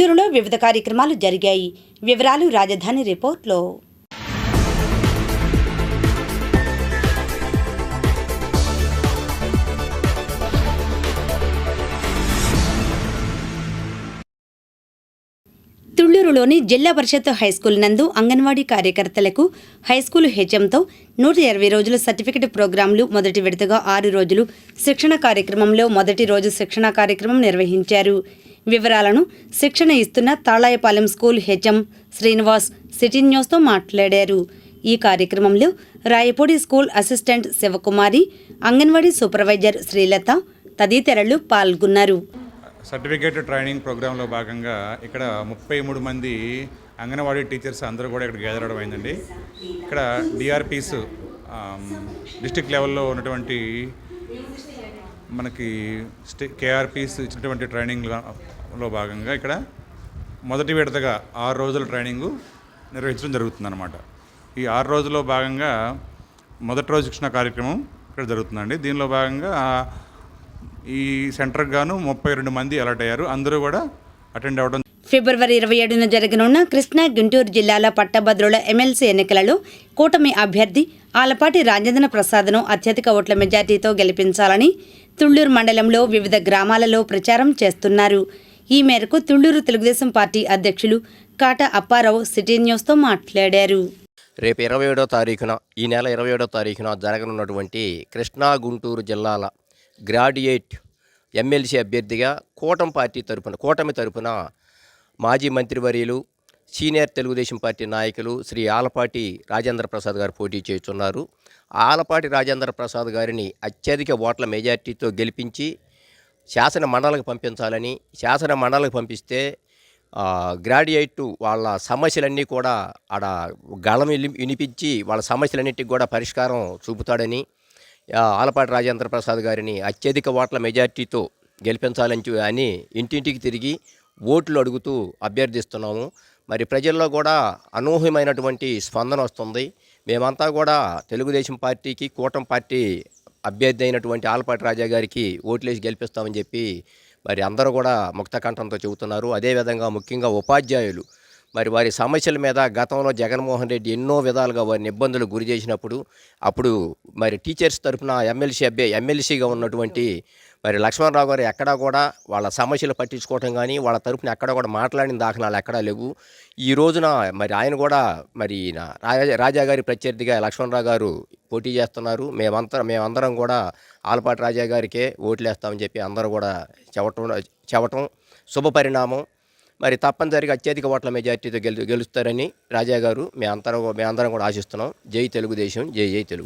తుళ్ళూరులో వివిధ కార్యక్రమాలు జరిగాయి. వివరాలు రాజధాని రిపోర్ట్లో. తుళ్ళూరులోని జిల్లా పరిషత్ హైస్కూల్ నందు అంగన్వాడీ కార్యకర్తలకు హైస్కూల్ హెచ్ఎంతో నూట ఇరవై రోజుల సర్టిఫికెట్ ప్రోగ్రాంలు మొదటి విడతగా ఆరు రోజులు శిక్షణ కార్యక్రమంలో మొదటి రోజు శిక్షణ కార్యక్రమం నిర్వహించారు. వివరాలను శిక్షణ ఇస్తున్న Talayapalem school HM Srinivas city న్యూస్తో మాట్లాడారు. ఈ కార్యక్రమంలో Rayapudi school assistant Sivakumari anganwadi supervisor Srilatha తదితరులు పాల్గొన్నారు. సర్టిఫికేట్ ట్రైనింగ్ ప్రోగ్రాంలో భాగంగా ఇక్కడ ముప్పై మూడు మంది అంగన్వాడీ టీచర్స్ అందరూ కూడా ఇక్కడ గ్యాదర్ అవడం అయిందండి. ఇక్కడ డిఆర్పీస్ డిస్టిక్ లెవెల్లో ఉన్నటువంటి మనకి స్టే కేఆర్పీస్ ఇచ్చినటువంటి ట్రైనింగ్లో భాగంగా ఇక్కడ మొదటి విడతగా ఆరు రోజుల ట్రైనింగు నిర్వహించడం జరుగుతుందన్నమాట. ఈ ఆరు రోజుల్లో భాగంగా మొదటి రోజు శిక్షణ కార్యక్రమం ఇక్కడ జరుగుతుందండి. దీనిలో భాగంగా ఈ సెంటర్కి గాను ముప్పై రెండు మంది అలర్ట్ అయ్యారు. అందరూ కూడా అటెండ్ అవ్వడం ఫిబ్రవరి ఇరవై ఏడున జరగనున్న కృష్ణా గుంటూరు జిల్లాల పట్టభద్రుల ఎమ్మెల్సీ ఎన్నికలలో కూటమి అభ్యర్థి ఆలపాటి రాజేంద్ర ప్రసాద్ను అత్యధిక ఓట్ల మెజార్టీతో గెలిపించాలని తుళ్ళూరు మండలంలో వివిధ గ్రామాలలో ప్రచారం చేస్తున్నారు. ఈ మేరకు తుళ్ళూరు తెలుగుదేశం పార్టీ అధ్యక్షులు కాట అప్పారావు సిటీ న్యూస్తో మాట్లాడారు. రేపు ఇరవై ఏడో తారీఖున ఈ నెల ఇరవై ఏడో తారీఖున జరగనున్నటువంటి కృష్ణా గుంటూరు జిల్లాల గ్రాడ్యుయేట్ ఎమ్మెల్సీ అభ్యర్థిగా కూటమి పార్టీ తరపున కూటమి తరపున మాజీ మంత్రివర్యులు సీనియర్ తెలుగుదేశం పార్టీ నాయకులు శ్రీ ఆలపాటి రాజేంద్ర ప్రసాద్ గారు పోటీ చేస్తున్నారు. ఆలపాటి రాజేంద్ర ప్రసాద్ గారిని అత్యధిక ఓట్ల మెజార్టీతో గెలిపించి శాసన మండలకు పంపించాలని శాసన మండలకు పంపిస్తే గ్రాడ్యుయేట్ వాళ్ళ సమస్యలన్నీ కూడా ఆడ గళం విని- వినిపించి వాళ్ళ సమస్యలన్నింటికి కూడా పరిష్కారం చూపుతాడని ఆలపాటి రాజేంద్ర ప్రసాద్ గారిని అత్యధిక ఓట్ల మెజార్టీతో గెలిపించాలని అని ఇంటింటికి తిరిగి ఓట్లు అడుగుతూ అభ్యర్థిస్తున్నాము. మరి ప్రజల్లో కూడా అనూహ్యమైనటువంటి స్పందన వస్తుంది. మేమంతా కూడా తెలుగుదేశం పార్టీకి కూటమి పార్టీ అభ్యర్థి అయినటువంటి ఆలపాటి రాజా గారికి ఓట్లేసి గెలిపిస్తామని చెప్పి మరి అందరూ కూడా ముక్త కంఠంతో చెబుతున్నారు అదేవిధంగా ముఖ్యంగా ఉపాధ్యాయులు. మరి వారి సమస్యల మీద గతంలో జగన్మోహన్ రెడ్డి ఎన్నో విధాలుగా వారిని ఇబ్బందులు గురి చేసినప్పుడు అప్పుడు మరి టీచర్స్ తరఫున ఎమ్మెల్సీ అభ్య ఎమ్మెల్సీగా ఉన్నటువంటి మరి లక్ష్మణరావు గారు ఎక్కడా కూడా వాళ్ళ సమస్యలు పట్టించుకోవటం కానీ వాళ్ళ తరఫున ఎక్కడా కూడా మాట్లాడిన దాఖలాలు ఎక్కడా లేవు. ఈ రోజున మరి ఆయన కూడా మరి రాజా రాజా గారి ప్రత్యర్థిగా లక్ష్మణరావు గారు పోటీ చేస్తున్నారు. మేమంతా మేమందరం కూడా ఆలపాటి రాజా గారికే ఓట్లు వేస్తామని చెప్పి అందరూ కూడా చెప్పటం చెప్పటం శుభ పరిణామం. మరి తప్పనిసరిగా అత్యధిక ఓట్ల మెజార్టీతో గెలు గెలుస్తారని రాజా గారు మేమందరం మేమందరం కూడా ఆశిస్తున్నాం. జై తెలుగుదేశం జై జై తెలుగు.